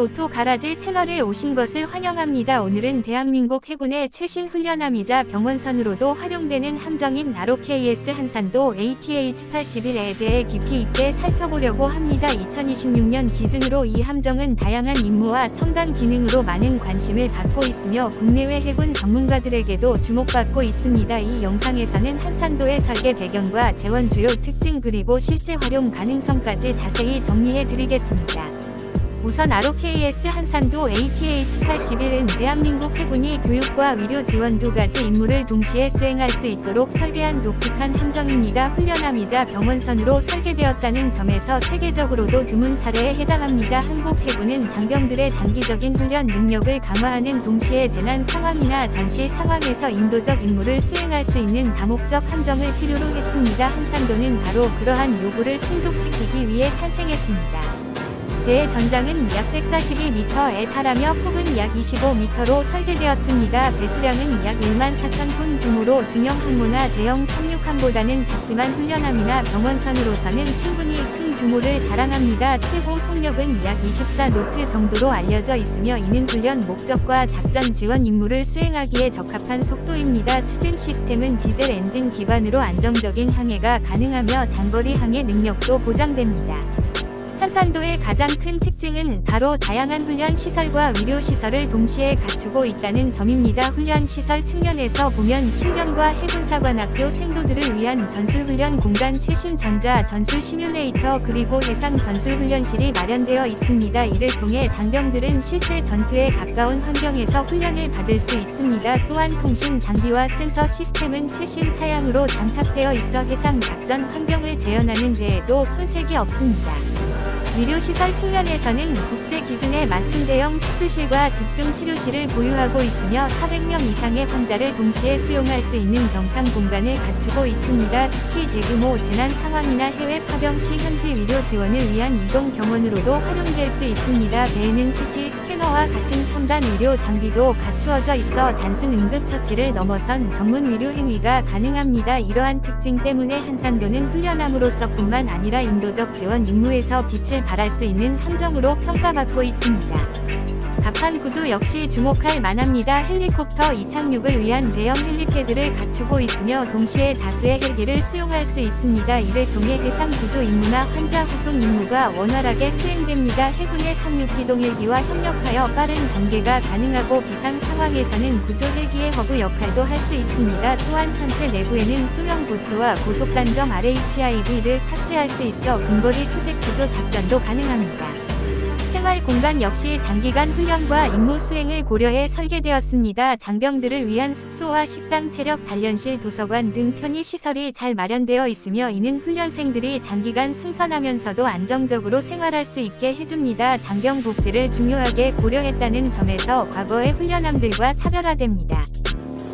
오토 가라지 채널에 오신 것을 환영합니다. 오늘은 대한민국 해군의 최신 훈련함이자 병원선으로도 활용되는 함정인 ROKS 한산도 ATH-81에 대해 깊이 있게 살펴보려고 합니다. 2026년 기준으로 이 함정은 다양한 임무와 첨단 기능으로 많은 관심을 받고 있으며 국내외 해군 전문가들에게도 주목받고 있습니다. 이 영상에서는 한산도의 설계 배경과 재원 주요 특징 그리고 실제 활용 가능성까지 자세히 정리해 드리겠습니다. 우선 ROKS 한산도 ATH-81은 대한민국 해군이 교육과 위료 지원 두 가지 임무를 동시에 수행할 수 있도록 설계한 독특한 함정입니다. 훈련함이자 병원선으로 설계되었다는 점에서 세계적으로도 드문 사례에 해당합니다. 한국 해군은 장병들의 장기적인 훈련 능력을 강화하는 동시에 재난 상황이나 전시 상황에서 인도적 임무를 수행할 수 있는 다목적 함정을 필요로 했습니다. 한산도는 바로 그러한 요구를 충족시키기 위해 탄생했습니다. 배의 전장은 약 142m에 달하며 폭은 약 25m로 설계되었습니다. 배수량은 약 1만 4천 톤 규모로 중형 항모나 대형 상륙함보다는 작지만 훈련함이나 병원선으로서는 충분히 큰 규모를 자랑합니다. 최고 속력은 약 24노트 정도로 알려져 있으며 이는 훈련 목적과 작전 지원 임무를 수행하기에 적합한 속도입니다. 추진 시스템은 디젤 엔진 기반으로 안정적인 항해가 가능하며 장거리 항해 능력도 보장됩니다. 한산도의 가장 큰 특징은 바로 다양한 훈련 시설과 위료 시설을 동시에 갖추고 있다는 점입니다. 훈련 시설 측면에서 보면 신병과 해군사관학교 생도들을 위한 전술훈련 공간 최신 전자 전술 시뮬레이터 그리고 해상 전술훈련실이 마련되어 있습니다. 이를 통해 장병들은 실제 전투에 가까운 환경에서 훈련을 받을 수 있습니다. 또한 통신 장비와 센서 시스템은 최신 사양으로 장착되어 있어 해상 작전 환경을 재현하는 데에도 손색이 없습니다. 의료시설 측면에서는 국제 기준에 맞춘 대형 수술실과 집중 치료실을 보유하고 있으며 400명 이상의 환자를 동시에 수용할 수 있는 병상 공간을 갖추고 있습니다. 특히 대규모 재난 상황이나 해외 파병 시 현지 의료 지원을 위한 이동 병원으로도 활용될 수 있습니다. 배에는 CT 스캐너와 같은 첨단 의료 장비도 갖추어져 있어 단순 응급처치를 넘어선 전문 의료 행위가 가능합니다. 이러한 특징 때문에 한산도는 훈련함으로서뿐만 아니라 인도적 지원 임무에서 빛을 발할 수 있는 함정으로 평가받고 있습니다. 갑판 구조 역시 주목할 만합니다. 헬리콥터 이착륙을 위한 대형 헬리패드를 갖추고 있으며 동시에 다수의 헬기를 수용할 수 있습니다. 이를 통해 해상 구조 임무나 환자 후송 임무가 원활하게 수행됩니다. 해군의 상륙기동 헬기와 협력하여 빠른 전개가 가능하고 비상 상황에서는 구조 헬기의 허브 역할도 할 수 있습니다. 또한 선체 내부에는 소형 보트와 고속 단정 RHIV를 탑재할 수 있어 근거리 수색 구조 작전도 가능합니다. 생활 공간 역시 장기간 훈련과 임무 수행을 고려해 설계되었습니다. 장병들을 위한 숙소와 식당, 체력 단련실, 도서관 등 편의 시설이 잘 마련되어 있으며 이는 훈련생들이 장기간 승선하면서도 안정적으로 생활할 수 있게 해줍니다. 장병 복지를 중요하게 고려했다는 점에서 과거의 훈련함들과 차별화됩니다.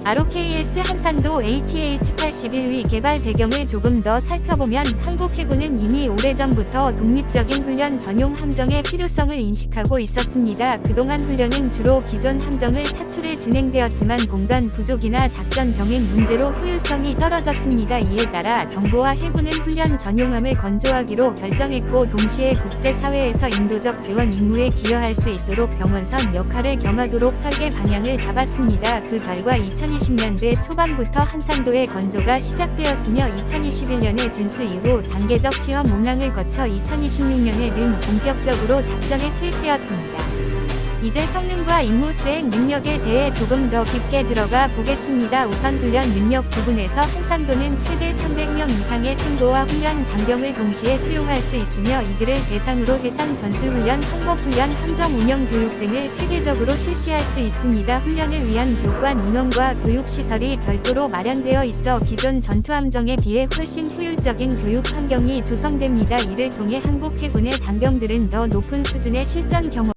ROKS 한산도 ATH-81위 개발 배경을 조금 더 살펴보면 한국 해군은 이미 오래전부터 독립적인 훈련 전용 함정의 필요성을 인식하고 있었습니다. 그동안 훈련은 주로 기존 함정을 차출해 진행되었지만 공간 부족이나 작전 병행 문제로 효율성이 떨어졌습니다. 이에 따라 정부와 해군은 훈련 전용함을 건조하기로 결정했고 동시에 국제사회에서 인도적 지원 임무에 기여할 수 있도록 병원선 역할을 겸하도록 설계 방향을 잡았습니다. 그 결과 2020년대 초반부터 한산도의 건조가 시작되었으며 2021년에 진수 이후 단계적 시험 운항을 거쳐 2026년에는 본격적으로 작전에 투입되었습니다. 이제 성능과 임무 수행 능력에 대해 조금 더 깊게 들어가 보겠습니다. 우선 훈련 능력 부분에서 한산도는 최대 300명 이상의 생도와 훈련 장병을 동시에 수용할 수 있으며 이들을 대상으로 해상 전술훈련, 항법훈련, 함정 운영 교육 등을 체계적으로 실시할 수 있습니다. 훈련을 위한 교관 인원과 교육시설이 별도로 마련되어 있어 기존 전투함정에 비해 훨씬 효율적인 교육 환경이 조성됩니다. 이를 통해 한국 해군의 장병들은 더 높은 수준의 실전 경험